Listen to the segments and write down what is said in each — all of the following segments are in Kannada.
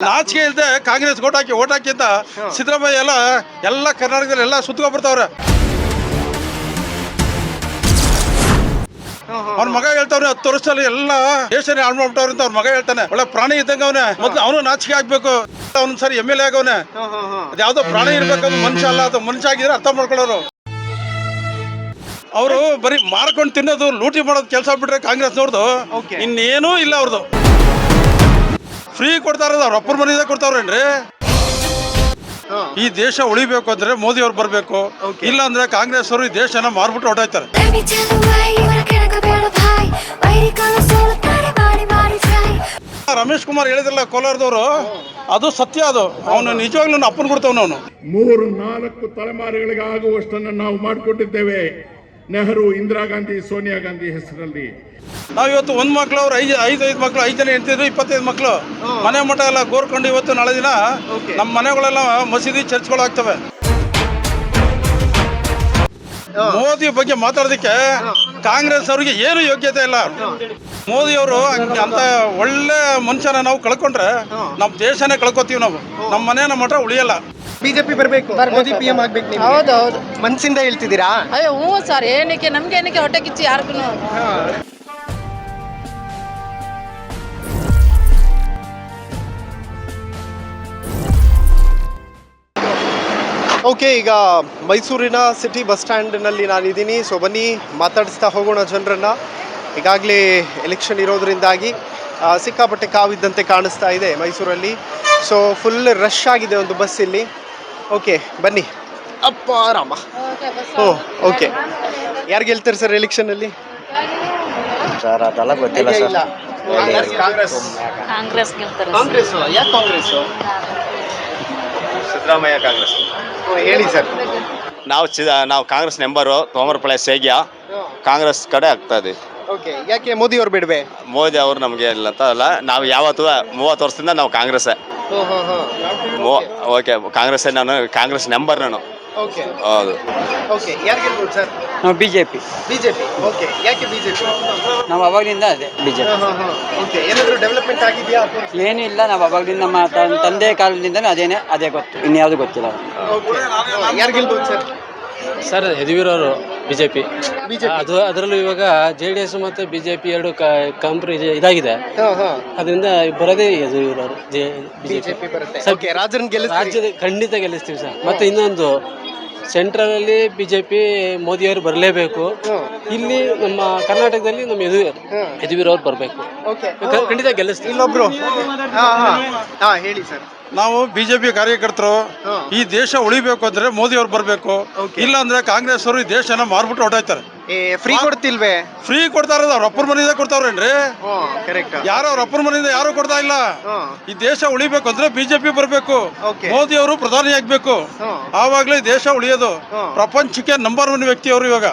ನಾಚಿಕೆ ಇಲ್ಲದೆ ಕಾಂಗ್ರೆಸ್ ಓಟ್ ಹಾಕಿ ಓಟ್ ಹಾಕಿ ಅಂತ ಸಿದ್ದರಾಮಯ್ಯ ಎಲ್ಲ ಎಲ್ಲ ಕರ್ನಾಟಕದಲ್ಲಿ ಎಲ್ಲ ಸುತ್ತಕೊಂಡ್ಬಿಡ್ತಾವ್ರೆ ಅವ್ನ ಮಗ ಹೇಳ್ತಾವ್ರೆ ಹತ್ತು ವರ್ಷದಲ್ಲಿ ಎಲ್ಲ ದೇಶನೇ ಹಾಳು ಮಾಡ್ಬಿಟ್ಟವ್ರೆ ಅಂತ ಅವ್ರ ಮಗ ಹೇಳ್ತಾನೆ. ಒಳ್ಳೆ ಪ್ರಾಣಿ ಇದ್ದಂಗೆ ಅವನೇ. ಮೊದ್ಲು ಅವನು ನಾಚಿಕೆ ಆಗ್ಬೇಕು. ಅವ್ನ ಸರಿ ಎಂ ಎಲ್ ಎ ಆಗವನೆ ಅದ್ಯಾವ್ದೋ ಪ್ರಾಣಿ ಇರ್ಬೇಕು ಮನುಷ್ಯ ಅಲ್ಲ ಅದು ಮನುಷ್ಯ ಆಗಿದ್ರೆ ಅರ್ಥ ಮಾಡ್ಕೊಳ್ಳೋರು. ಅವರು ಬರೀ ಮಾರ್ಕೊಂಡು ತಿನ್ನೋದು ಲೂಟಿ ಮಾಡೋದು ಕೆಲಸ ಬಿಟ್ರೆ ಕಾಂಗ್ರೆಸ್ ನೋಡ್ದು ಇನ್ನೇನೂ ಇಲ್ಲ ಅವ್ರದ್ದು ಫ್ರೀ ಕೊಡ್ತಾರ ಅವ್ರ ಅಪ್ಪರ ಮನೆಯಿಂದ ಕೊಡ್ತಾವ್ರೇನ್ರಿ? ಈ ದೇಶ ಉಳಿಬೇಕು ಅಂದ್ರೆ ಮೋದಿ ಅವ್ರು ಬರ್ಬೇಕು. ಇಲ್ಲ ಅಂದ್ರೆ ಕಾಂಗ್ರೆಸ್ ಅವರು ಈ ದೇಶನ ಮಾರ್ಬಿಟ್ಟು ಹೊರಟಾಯ್ತಾರೆ. ರಮೇಶ್ ಕುಮಾರ್ ಹೇಳಿದ್ರಲ್ಲ ಕೋಲಾರದವರು ಅದು ಸತ್ಯ ಅದು. ಅವನು ನಿಜವಾಗ್ಲೂ ಅಪ್ಪನ ಕೊಡ್ತಾವನು ಅವನು. ಮೂರು ನಾಲ್ಕು ತಲೆಮಾರುಗಳಿಗೆ ಆಗುವಷ್ಟನ್ನು ನಾವು ಮಾಡಿಕೊಟ್ಟಿದ್ದೇವೆ. ನೆಹರು ಇಂದಿರಾ ಗಾಂಧಿ ಸೋನಿಯಾ ಗಾಂಧಿ ಹೆಸರಲ್ಲಿ. ನಾವು ಇವತ್ತು ಒಂದ್ ಮಕ್ಳು ಅವ್ರು ಐದು ಐದು ಐದು ಮಕ್ಳು ಐದು ಜನ ಹೆಂಡ್ತಿದ್ರು ಇಪ್ಪತ್ತೈದು ಮಕ್ಳು. ಮನೆ ಮಠ ಎಲ್ಲ ಗೋರ್ಕೊಂಡು ಇವತ್ತು ನಾಳೆ ದಿನ ನಮ್ಮ ಮನೆಗಳೆಲ್ಲ ಮಸೀದಿ ಚರ್ಚ್ಗಳು ಆಗ್ತವೆ. ಮೋದಿ ಬಗ್ಗೆ ಮಾತಾಡೋದಕ್ಕೆ ಕಾಂಗ್ರೆಸ್ ಅವರಿಗೆ ಏನು ಯೋಗ್ಯತೆ ಇಲ್ಲ. ಮೋದಿ ಅವರು ಅಂತ ಒಳ್ಳೆ ಮನುಷ್ಯನ ನಾವು ಕಳ್ಕೊಂಡ್ರೆ ನಮ್ಮ ದೇಶನೇ ಕಳ್ಕೊತೀವಿ ನಾವು. ನಮ್ಮ ಮನೆ ನಮ್ಮ ಮಠ ಉಳಿಯಲ್ಲ. ಬಿಜೆಪಿ ಬರಬೇಕು. ಮೋದಿ ಪಿ ಎಂ ಆಗ್ಬೇಕು ನೀವು. ಹೌದು ಹೌದು. ಮನ್ಸಿಂದ ಹೇಳ್ತಿದ್ದೀರಾ? ಅಯ್ಯೋ ಹ್ಞೂ ಸರ್ ಏನಕ್ಕೆ? ನಮ್ಗೆ ಏನಕ್ಕೆ ಹೊಟ್ಟೆ ಕಿಚ್ಚಿ ಯಾರಿಗೂ ಓಕೆ ಈಗ ಮೈಸೂರಿನ ಸಿಟಿ ಬಸ್ ಸ್ಟ್ಯಾಂಡ್ನಲ್ಲಿ ನಾನಿದ್ದೀನಿ. ಸೊ ಬನ್ನಿ ಮಾತಾಡಿಸ್ತಾ ಹೋಗೋಣ ಜನರನ್ನ. ಈಗಾಗಲೇ ಎಲೆಕ್ಷನ್ ಇರೋದರಿಂದಾಗಿ ಸಿಕ್ಕಾಪಟ್ಟೆ ಕಾವಿದ್ದಂತೆ ಕಾಣಿಸ್ತಾ ಇದೆ ಮೈಸೂರಲ್ಲಿ. ಸೊ ಫುಲ್ ರಶ್ ಆಗಿದೆ ಒಂದು ಬಸ್ ಇಲ್ಲಿ. ಓಕೆ ಬನ್ನಿ. ಅಪ್ಪ ರಾಮ. ಓ ಓಕೆ. ಯಾರು ಗೆಲ್ತಾರೆ ಸರ್ ಎಲೆಕ್ಷನಲ್ಲಿ ಸರ್ ಅದೆಲ್ಲ ಗೊತ್ತಿಲ್ಲ ಸರ್. ಕಾಂಗ್ರೆಸ್ ಕಾಂಗ್ರೆಸ್. ಗೆಲ್ತಾರೆ. ಕಾಂಗ್ರೆಸ್ ಯಾಕೆ ಕಾಂಗ್ರೆಸ್? ಸಿದ್ದರಾಮಯ್ಯ ಕಾಂಗ್ರೆಸ್. ಹೇಳಿ ಸರ್. ನಾವು ಚಿ ನಾವು ಕಾಂಗ್ರೆಸ್ ನೆಂಬರು ತೋಮರಪಳೆ ಸೇಗ್ಯ. ಕಾಂಗ್ರೆಸ್ ಕಡೆ ಆಗ್ತಾ ಇದೆ. ಓಕೆ ಯಾಕೆ ಮೋದಿ ಅವ್ರು ಬಿಡ್ವೆ? ಮೋದಿ ಅವರು ನಮಗೆ ಇಲ್ಲ ಅಂತ ಅಲ್ಲ ನಾವು ಯಾವತ್ತೂ ಮೂವತ್ತು ವರ್ಷದಿಂದ ನಾವು ಕಾಂಗ್ರೆಸ್ ಮೋ ಓಕೆ ಕಾಂಗ್ರೆಸ್ ನಾನು ಕಾಂಗ್ರೆಸ್ ನಂಬರ್ ನಾನು. ಓಕೆ. ಹೌದು. ಓಕೆ ಯಾರು ಗೆಲ್ಬೋದು ಸರ್? ನಾವು B J P BJP okay. ಯಾಕೆ ಬಿಜೆಪಿ? ನಾವು ಅವಾಗಲಿಂದ ಅದೇ ಬಿ ಜೆ ಓಕೆ ಏನಾದರೂ ಡೆವಲಪ್ಮೆಂಟ್ ಆಗಿದೆಯಾ? ಪಿ ಏನೂ ಇಲ್ಲ ನಾವು ಅವಾಗಲಿಂದ ನಮ್ಮ ತ- ತಂದೆ ಕಾಲದಿಂದನೇ ಅದೇನೆ ಅದೇ ಗೊತ್ತು. ಇನ್ಯಾವುದು ಗೊತ್ತಿಲ್ಲ. ಯಾರು ಗೆಲ್ಬೋದು ಸರ್? ಸರ್ ಯದುವೀರವರು ಬಿಜೆಪಿ. ಬಿಜೆಪಿ. ಅದು ಅದರಲ್ಲೂ ಇವಾಗ ಜೆ ಡಿ ಎಸ್ ಮತ್ತು ಬಿಜೆಪಿ ಎರಡು ಕಾಂಪ್ರಿ ಇದಾಗಿದೆ. ಅದರಿಂದ ಬರೋದೇ ಇದು ಬಿಜೆಪಿ. ಬಿಜೆಪಿ ಬರುತ್ತೆ. ರಾಜ್ಯದ ಖಂಡಿತ ಗೆಲ್ಲಿಸ್ತೀವಿ ಸರ್. ಮತ್ತೆ ಇನ್ನೊಂದು ಸೆಂಟ್ರಲ್ ಅಲ್ಲಿ ಬಿಜೆಪಿ ಮೋದಿಯವರು ಬರಲೇಬೇಕು. ಇಲ್ಲಿ ನಮ್ಮ ಕರ್ನಾಟಕದಲ್ಲಿ ನಮ್ಮ ಯದುವೀರ್ ಯದುವೀರ್ ಅವ್ರು ಬರಬೇಕು. ಖಂಡಿತ ಗೆಲ್ಲಿಸ್ತೀವಿ. ಇಲ್ಲೊಬ್ರು. ಹಾಂ ಹೇಳಿ ಸರ್. ನಾವು ಬಿಜೆಪಿ ಕಾರ್ಯಕರ್ತರು ಈ ದೇಶ ಉಳಿಬೇಕು ಅಂದ್ರೆ ಮೋದಿ ಅವ್ರು ಬರ್ಬೇಕು. ಇಲ್ಲ ಅಂದ್ರೆ ಕಾಂಗ್ರೆಸ್ ಅವರು ಈ ದೇಶನ ಮಾರ್ಬಿಟ್ಟು ಹೊರಟಾಯ್ತಾರೆ. ಫ್ರೀ ಕೊಡ್ತಿಲ್ವೇ? ಫ್ರೀ ಕೊಡ್ತಾ ಇರೋದು ಅವ್ರ ಅಪ್ಪರ ಮನೆಯಿಂದ ಕೊಡ್ತಾವ್ರೇನ್ರಿ? ಯಾರು ಅವ್ರ ಅಪ್ಪರ ಮನೆಯಿಂದ ಯಾರು ಕೊಡ್ತಾ ಇಲ್ಲ? ಈ ದೇಶ ಉಳಿಬೇಕು ಅಂದ್ರೆ ಬಿಜೆಪಿ ಬರಬೇಕು. ಮೋದಿ ಅವರು ಪ್ರಧಾನಿ ಆಗ್ಬೇಕು. ಆವಾಗ್ಲೇ ದೇಶ ಉಳಿಯೋದು. ಪ್ರಪಂಚಕ್ಕೆ ನಂಬರ್ ಒನ್ ವ್ಯಕ್ತಿ ಅವರು ಇವಾಗ.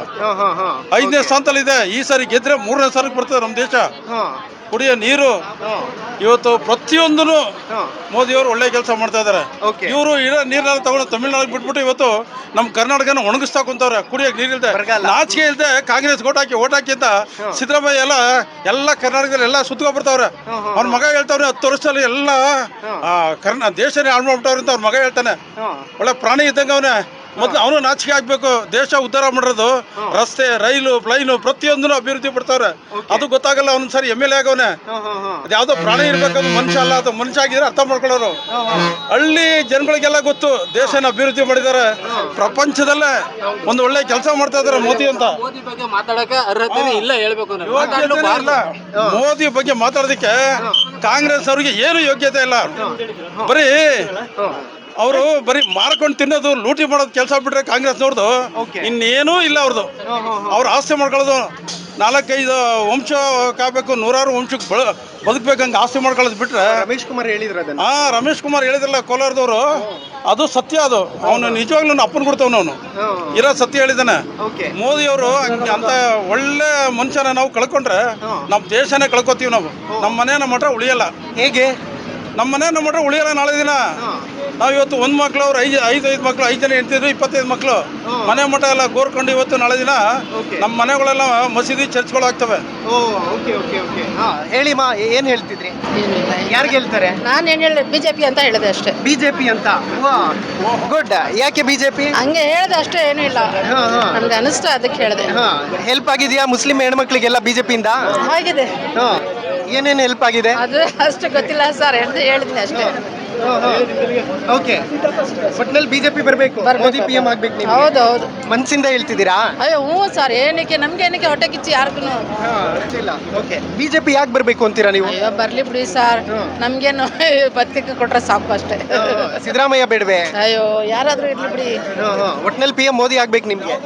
ಐದನೇ ಸ್ಥಾನದಲ್ಲಿ ಇದೆ ಈ ಸಾರಿ ಗೆದ್ರೆ ಮೂರನೇ ಸ್ಥಾನಕ್ಕೆ ಬರ್ತದೆ ನಮ್ಮ ದೇಶ. ಕುಡಿಯೋ ನೀರು ಇವತ್ತು ಪ್ರತಿಯೊಂದನು ಮೋದಿಯವರು ಮೋದಿ ಅವರು ಒಳ್ಳೆ ಕೆಲಸ ಮಾಡ್ತಾ ಇದಾರೆ. Okay. ಇವರು ಇರೋ ನೀರನ್ನ ತಗೊಂಡು ತಮಿಳ್ನಾಡಿಗೆ ಬಿಟ್ಬಿಟ್ಟು ಇವತ್ತು ನಮ್ಮ ಕರ್ನಾಟಕನ ಒಣಗಿಸ್ತಾ ಕುಂತವ್ರೆ. ಕುಡಿಯೋಕೆ ನೀರಿಲ್ದೆ. ನಾಚಿಕೆ ಇಲ್ದೆ ಕಾಂಗ್ರೆಸ್ ಓಟ್ ಹಾಕಿ ಓಟ್ ಹಾಕಿ ಅಂತ ಸಿದ್ದರಾಮಯ್ಯ ಎಲ್ಲ ಎಲ್ಲ ಕರ್ನಾಟಕದಲ್ಲಿ ಎಲ್ಲ ಬರ್ತಾವ್ರೆ ಅವ್ನ ಮಗ ಹೇಳ್ತಾವ್ರೆ ಹತ್ತು ವರ್ಷದಲ್ಲಿ ಎಲ್ಲ ಕರ್ನಾ ದೇಶನೇ ಹಾಳು ಮಾಡ್ಬಿಟ್ಟವ್ರೆ ಅಂತ ಅವ್ರ ಮಗ ಹೇಳ್ತಾನೆ. ಒಳ್ಳೆ ಪ್ರಾಣಿ ಇದ್ದಂಗೆ ಅವನೇ. ಮೊದ್ಲು ಅವನು ನಾಚಿಕೆ ಆಗ್ಬೇಕು ದೇಶ ಉದ್ಧಾರ ಮಾಡಿರೋದು ರಸ್ತೆ ರೈಲು ಪ್ಲೈನು ಪ್ರತಿಯೊಂದನ್ನು ಅಭಿವೃದ್ಧಿ ಪಡ್ತಾವ್ರೆ. ಅದು ಗೊತ್ತಾಗಲ್ಲ ಅವನ ಸರಿ ಎಂ ಎಲ್ ಎ ಆಗವನೆ. ಅದ್ಯಾವುದೋ ಪ್ರಾಣ ಹಾಂ. ಅದ್ಯಾವ್ದೋ ಪ್ರಾಣಿ ಇರ್ಬೇಕು ಅದು ಮನುಷ್ಯ ಅಲ್ಲ ಅದು ಮನುಷ್ಯ ಆಗಿದ್ರೆ ಅರ್ಥ ಮಾಡ್ಕೊಳ್ಳೋರು. ಹಳ್ಳಿ ಜನಗಳಿಗೆಲ್ಲ ಗೊತ್ತು ದೇಶನ ಅಭಿವೃದ್ಧಿ ಮಾಡಿದ್ದಾರೆ ಪ್ರಪಂಚದಲ್ಲೇ ಒಂದು ಒಳ್ಳೆ ಕೆಲಸ ಮಾಡ್ತಾ ಇದಾರೆ ಮೋದಿ ಅಂತ. ಮೋದಿ ಬಗ್ಗೆ ಮಾತಾಡಕ್ಕೆ ಅರ್ಹತೆ ಇಲ್ಲ ಹೇಳ್ಬೇಕು ಮೋದಿ ಬಗ್ಗೆ ಮಾತಾಡೋದಕ್ಕೆ ಕಾಂಗ್ರೆಸ್ ಅವರಿಗೆ ಏನು ಯೋಗ್ಯತೆ ಇಲ್ಲ. ಬರೀ ಅವರು ಬರೀ ಮಾರ್ಕೊಂಡು ತಿನ್ನೋದು ಲೂಟಿ ಮಾಡೋದು ಕೆಲಸ ಬಿಟ್ರೆ ಕಾಂಗ್ರೆಸ್ ನೋಡ್ದು Okay. ಇನ್ನೇನೂ ಇಲ್ಲ ಅವ್ರದ್ದು ಅವ್ರು ಆಸ್ತಿ ಮಾಡ್ಕೊಳ್ಳೋದು ನಾಲ್ಕೈದು ವಂಶ ಕಾಬೇಕು ನೂರಾರು ವಂಶಕ್ಕೆ ಬಳ ಬದುಕ್ಬೇಕಂಗೆ ಆಸ್ತಿ ಮಾಡ್ಕೊಳ್ಳೋದು ಬಿಟ್ರೆ ರಮೇಶ್ ಕುಮಾರ್ ಹೇಳಿದ್ರ ಹಾ ರಮೇಶ್ ಕುಮಾರ್ ಹೇಳಿದ್ರಲ್ಲ ಕೋಲಾರದವರು ಅದು ಸತ್ಯ ಅದು. ಅವನು ನಿಜವಾಗ್ಲೂ ಅಪ್ಪನ ಕೊಡ್ತಾವನು ಅವನು. ಇರೋ ಸತ್ಯ ಹೇಳಿದಾನೆ ಮೋದಿ ಅವರು ಅಂತ ಒಳ್ಳೆ ಮನುಷ್ಯನ ನಾವು ಕಳ್ಕೊಂಡ್ರೆ ನಮ್ಮ ದೇಶನೇ ಕಳ್ಕೊತೀವಿ ನಾವು. ನಮ್ಮ ಮನೆಯನ್ನ ನಮ್ಮ ಮಠ ಉಳಿಯಲ್ಲ. ಹೇಗೆ? ನಮ್ಮ ಮನೆ ನಮ್ಮ ಮಟ್ಟ ಉಳಿಯಲ್ಲ ನಾಳೆ ದಿನ. ನಾವು ಇವತ್ತು ಒಂದ್ ಮಕ್ಳು ಅವ್ರು ಐದು ಐದು ಐದು ಮಕ್ಳು ಐದು ಜನ ಹೆಣ್ತಿದ್ರು ಇಪ್ಪತ್ತೈದು ಮಕ್ಳು. ಮನೆ ಮಟ್ಟ ಎಲ್ಲ ಕೋರ್ಕೊಂಡು ಇವತ್ತು ನಾಳೆ ದಿನ Okay. ನಮ್ಮ ಮನೆಗಳೆಲ್ಲ ಮಸೀದಿ ಚರ್ಚ್ಗಳು ಆಗ್ತವೆ. Okay okay okay. ಹಾಂ ಹೇಳಿ ಮಾ ಏನು ಹೇಳ್ತಿದ್ರಿ? ಏನಿಲ್ಲ ಯಾರು ಗೆಲ್ತಾರೆ? ನಾನು ಏನು ಹೇಳಿದೆ ಬಿಜೆಪಿ ಅಂತ ಹೇಳಿದೆ ಅಷ್ಟೇ. ಬಿಜೆಪಿ ಅಂತ? ಗುಡ್. ಯಾಕೆ ಬಿಜೆಪಿ? ಹಂಗೆ ಹೇಳಿದೆ ಅಷ್ಟೇ ಏನು ಇಲ್ಲ. ನಮ್ಗೆ. ನನ್ಗೆ ಅನಿಸ್ತು ಅದಕ್ಕೆ ಹೇಳಿದೆ. ಹೆಲ್ಪ್ ಆಗಿದೆಯಾ ಮುಸ್ಲಿಂ ಹೆಣ್ಮಕ್ಳಿಗೆಲ್ಲ ಬಿಜೆಪಿಯಿಂದ? ಆಗಿದೆ. ಏನೇನು ಹೆಲ್ಪ್ ಆಗಿದೆ? ಅದು ಅಷ್ಟು ಗೊತ್ತಿಲ್ಲ ಸರ್ ಹೇಳಿದೆ ಹೇಳಿದ್ನಿ ಅಷ್ಟೇ. ಓಕೆ ಒಟ್ನಲ್ಲಿ ಬಿಜೆಪಿ ಬರಬೇಕು. ಮೋದಿ ಪಿ ಎಂ ಆಗ್ಬೇಕು ನೀವು ಹೌದು ಹೌದು. ಮನ್ಸಿಂದ ಹೇಳ್ತಿದ್ದೀರಾ? ಅಯ್ಯೋ ಹ್ಞೂ ಸರ್ ಏನಕ್ಕೆ ನಮ್ಗೆ ಏನಕ್ಕೆ ಹೊಟ್ಟೆ ಕಿಚ್ಚಿ ಯಾರಿಗೂ ಇಲ್ಲ ಓಕೆ ಬಿಜೆಪಿ ಯಾಕೆ ಬರಬೇಕು ಅಂತೀರಾ ನೀವು? ಅಯ್ಯೋ ಬರ್ಲಿ ಬಿಡಿ ಸರ್. ನಮ್ಗೇನು ಪತ್ರಿಕೆ ಕೊಟ್ರೆ ಸಾಕು ಅಷ್ಟೇ. ಸಿದ್ದರಾಮಯ್ಯ ಬೇಡವೆ. ಅಯ್ಯೋ ಯಾರಾದ್ರೂ ಇರ್ಲಿ ಬಿಡಿ. ಒಟ್ನಲ್ಲಿ ಪಿ ಎಂ ಮೋದಿ ಆಗ್ಬೇಕು ನಿಮ್ಗೆ.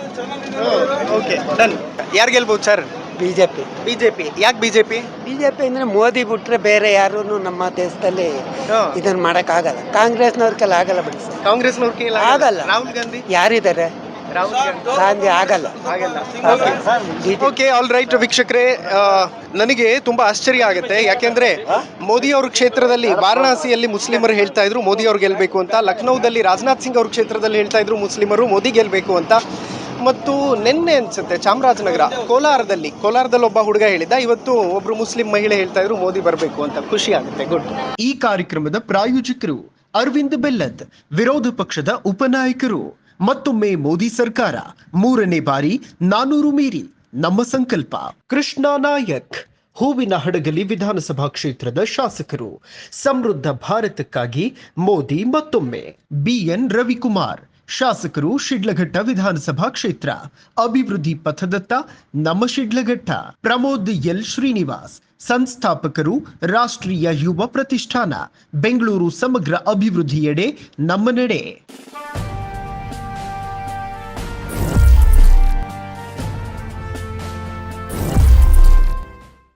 ಓಕೆ ಡನ್ ಯಾರು ಗೆಲ್ಬಹುದು ಸರ್? ಬಿಜೆಪಿ. ಬಿಜೆಪಿ ಯಾಕೆ ಬಿಜೆಪಿ? ಬಿಜೆಪಿ ಅಂದ್ರೆ ಮೋದಿ ಬಿಟ್ರೆ ಬೇರೆ ಯಾರು ನಮ್ಮ ದೇಶದಲ್ಲಿ ಇದನ್ನ ಮಾಡಕ್ ಆಗಲ್ಲ ಕಾಂಗ್ರೆಸ್ನವ್ರ ಕೆಲ ಆಗಲ್ಲ ಬಿಡಿ ಸರ್. ಕಾಂಗ್ರೆಸ್ನವ್ರ ಆಗಲ್ಲ. ರಾಹುಲ್ ಗಾಂಧಿ? ಯಾರಿದ್ದಾರೆ? ರಾಹುಲ್ ಗಾಂಧಿ. ಗಾಂಧಿ ಆಗಲ್ಲ. ಓಕೆ. ಆಲ್ ರೈಟ್ ವೀಕ್ಷಕರೇ. ನನಗೆ ತುಂಬಾ ಆಶ್ಚರ್ಯ ಆಗುತ್ತೆ. ಯಾಕೆಂದ್ರೆ ಮೋದಿ ಅವ್ರ ಕ್ಷೇತ್ರದಲ್ಲಿ ವಾರಣಾಸಿಯಲ್ಲಿ ಮುಸ್ಲಿಮರು ಹೇಳ್ತಾ ಇದ್ರು ಮೋದಿ ಅವ್ರು ಗೆಲ್ಬೇಕು ಅಂತ. ಲಕ್ನೌದಲ್ಲಿ ರಾಜನಾಥ್ ಸಿಂಗ್ ಅವ್ರ ಕ್ಷೇತ್ರದಲ್ಲಿ ಹೇಳ್ತಾ ಇದ್ರು ಮುಸ್ಲಿಮರು ಮೋದಿ ಗೆಲ್ಬೇಕು ಅಂತ. ಮತ್ತು ನಿನ್ನೆ ಅನ್ಸುತ್ತೆ, ಚಾಮರಾಜನಗರ, ಕೋಲಾರದಲ್ಲಿ ಕೋಲಾರದಲ್ಲಿ ಒಬ್ಬ ಹುಡುಗ ಹೇಳಿದ್ದ, ಇವತ್ತು ಒಬ್ರು ಮುಸ್ಲಿಂ ಮಹಿಳೆ ಹೇಳ್ತಾ ಇದ್ರು, ಮೋದಿ ಬರಬೇಕು ಅಂತ ಖುಷಿ ಆಗುತ್ತೆ, ಗುಡ್. ಈ ಕಾರ್ಯಕ್ರಮದ ಪ್ರಾಯೋಜಕರು ಅರವಿಂದ್ ಬೆಲ್ಲದ್, ವಿರೋಧ ಪಕ್ಷದ ಉಪನಾಯಕರು, ಮತ್ತೊಮ್ಮೆ ಮೋದಿ ಸರ್ಕಾರ, ಮೂರನೇ ಬಾರಿ ನಾನೂರು ಮೀರಿ, ನಮ್ಮ ಸಂಕಲ್ಪ. ಕೃಷ್ಣ ನಾಯಕ್, ಹೂವಿನ ಹಡಗಲಿ ವಿಧಾನಸಭಾ ಕ್ಷೇತ್ರದ ಶಾಸಕರು, ಸಮೃದ್ಧ ಭಾರತಕ್ಕಾಗಿ ಮೋದಿ ಮತ್ತೊಮ್ಮೆ ಬಿಎನ್ ರವಿಕುಮಾರ್. ಶಾಸಕರು ಶಿಡ್ಲಘಟ್ಟ ವಿಧಾನಸಭಾ ಕ್ಷೇತ್ರ, ಅಭಿವೃದ್ಧಿ ಪಥದತ್ತ ನಮ್ಮ ಶಿಡ್ಲಘಟ್ಟ, ಪ್ರಮೋದ್ ಎಲ್ ಶ್ರೀನಿವಾಸ್, ಸಂಸ್ಥಾಪಕರು ರಾಷ್ಟ್ರೀಯ ಯುವ ಪ್ರತಿಷ್ಠಾನ, ಬೆಂಗಳೂರು ಸಮಗ್ರ ಅಭಿವೃದ್ಧಿಯೆಡೆ ನಮ್ಮ ನಡೆ.